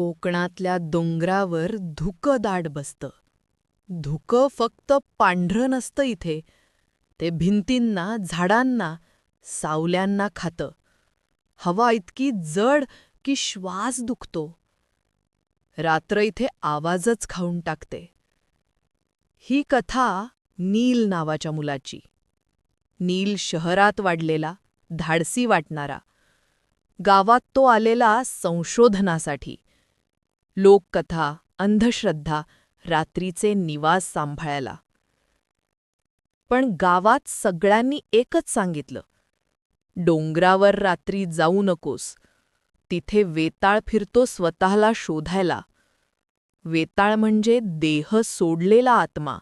कोकणातल्या डोंगरावर धुकं दाट बसतं. धुकं फक्त पांढरं नसतं इथे. ते भिंतींना झाडांना सावल्यांना खातं. हवा इतकी जड की श्वास दुखतो. रात्र इथे आवाजच खाऊन टाकते. ही कथा नील नावाच्या मुलाची. नील शहरात वाढलेला धाडसी वाटणारा. गावात तो आलेला संशोधनासाठी. लोककथा अंधश्रद्धा रात्रीचे निवास सांभाळायला. पण गावात सगळ्यांनी एकच सांगितलं डोंगरावर रात्री जाऊ नकोस. तिथे वेताळ फिरतो स्वतःला शोधायला. वेताळ म्हणजे देह सोडलेला आत्मा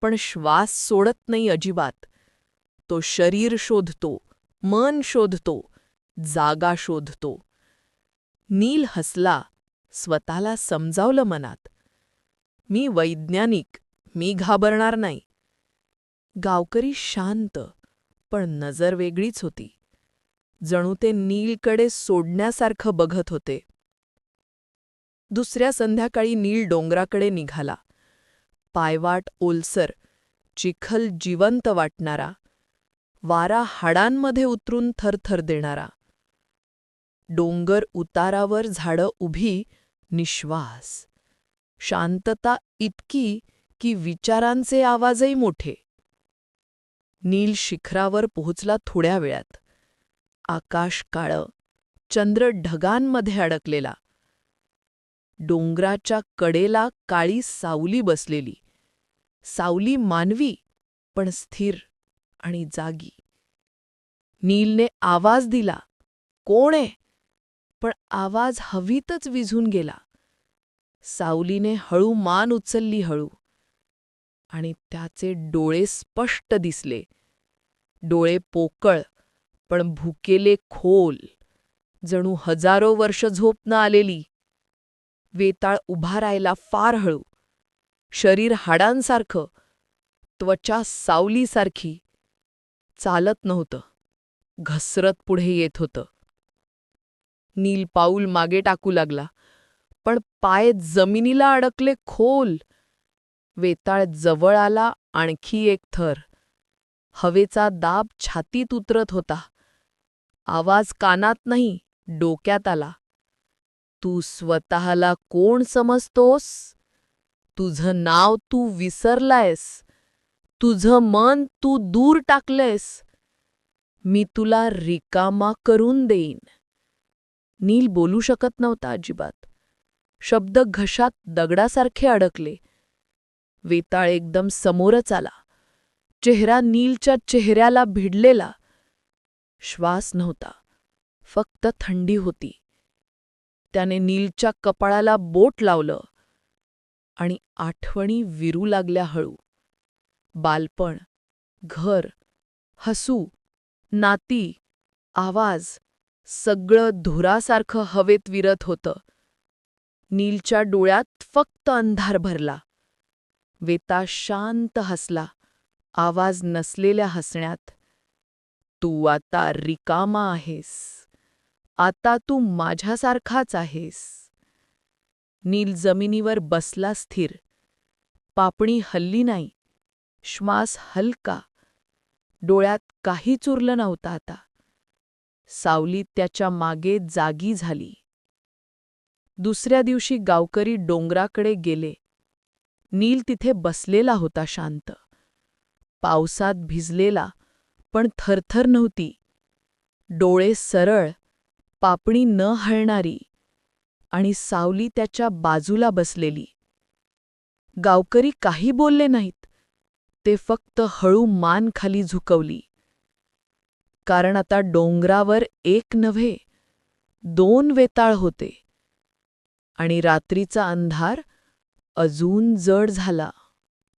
पण श्वास सोडत नाही अजिबात. तो शरीर शोधतो मन शोधतो जागा शोधतो. नील हसला स्वतःला समजावलं मनात. मी वैज्ञानिक मी घाबरणार नाही. गावकरी शांत पण नजर वेगळीच होती. जणू ते नीलकडे सोडण्यासारखं बघत होते. दुसऱ्या संध्याकाळी नील डोंगराकडे निघाला. पायवाट ओलसर चिखल जिवंत वाटणारा वारा हाडांमध्ये उतरून थरथर देणारा. डोंगर उतारावर झाडं उभी निश्वास. शांतता इतकी की विचारांचे आवाजही मोठे. नील शिखरावर पोहोचला थोड्या वेळात. आकाश काळं चंद्र ढगांमध्ये अडकलेला. डोंगराच्या कडेला काळी सावली बसलेली. सावली मानवी पण स्थिर आणि जागी. नीलने आवाज दिला कोण आहे? पण आवाज हवीतच विझून गेला. सावलीने हळू मान उचलली हळू. आणि त्याचे डोळे स्पष्ट दिसले. डोळे पोकळ पण भुकेले खोल. जणू हजारो वर्ष झोप न आलेली. वेताळ उभा राहायला फार हळू. शरीर हाडांसारखं त्वचा सावलीसारखी. चालत नव्हतं. घसरत पुढे येत होतं. नील पाऊल मागे टाकू लागला. पण पाय जमिनीला अडकले खोल. वेताळ जवळ आला आणखी एक थर. हवेचा दाब छातीत उतरत होता. आवाज कानात नाही डोक्यात आला. तू स्वतःला कोण समजतोस? तुझं नाव तू विसरलायस. तुझं मन तू दूर टाकलंयस. मी तुला रिकामा करून देईन. नील बोलू शकत नव्हता अजिबात. शब्द घशात दगडासारखे अडकले. वेताळ एकदम समोरच आला. चेहरा नीलच्या चेहऱ्याला भिडलेला. श्वास नव्हता. फक्त थंडी होती. त्याने नीलच्या कपाळाला बोट लावलं. आणि आठवणी विरू लागल्या हळू. बालपण घर हसू नाती आवाज सगळं धुरासारखं हवेत विरत होतं. नीलच्या डोळ्यात फक्त अंधार भरला. वेता शांत हसला. आवाज नसलेल्या हसण्यात तू आता रिकामा आहेस. आता तू माझ्यासारखाच आहेस. नील जमिनीवर बसला स्थिर. पापणी हल्ली नाही श्वास हलका. डोळ्यात काहीच उरलं नव्हतं आता. सावली त्याच्यामागे जागी झाली. दुसऱ्या दिवशी गावकरी डोंगराकडे गेले. नील तिथे बसलेला होता शांत. पावसात भिजलेला पण थरथर नव्हती. डोळे सरळ पापणी न हळणारी आणि सावली त्याच्या बाजूला बसलेली. गावकरी काही बोलले नाहीत. ते फक्त हळू मान खाली झुकवली. कारण आता डोंगरावर एक नव्हे दोन वेताळ होते. आणि रात्रीचा अंधार अजून जड झाला.